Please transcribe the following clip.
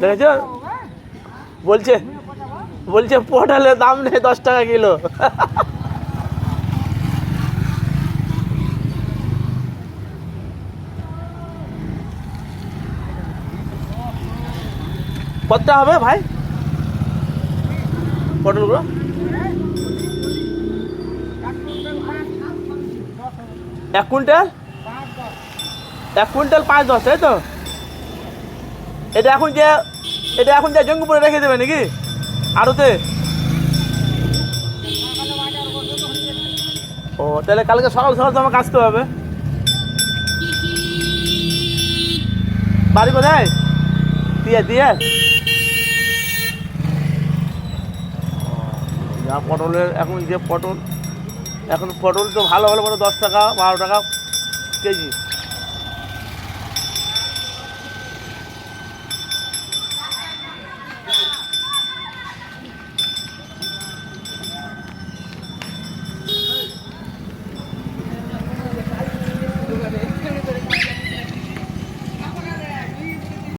দেখেছ? বলছে বলছে পটলের দাম নেই, দশ টাকা কিলো। কতটা হবে ভাই? পটলগুলো এক কুইন্টাল? এক কুইন্টাল পাঁচ দশ, তাই তো? এটা এখন যে এটা এখন যে জঙ্গিপুরে রেখে দেবে নাকি? আড়তে? ও, তাহলে কালকে সকাল সকাল তো আমাকে আসতে হবে। বাড়ি কোথায়? দিয়ে দিয়ে। যা পটলের এখন যে পটল এখন পটল তো ভালো ভালো পটল দশ টাকা, বারো টাকা কেজি।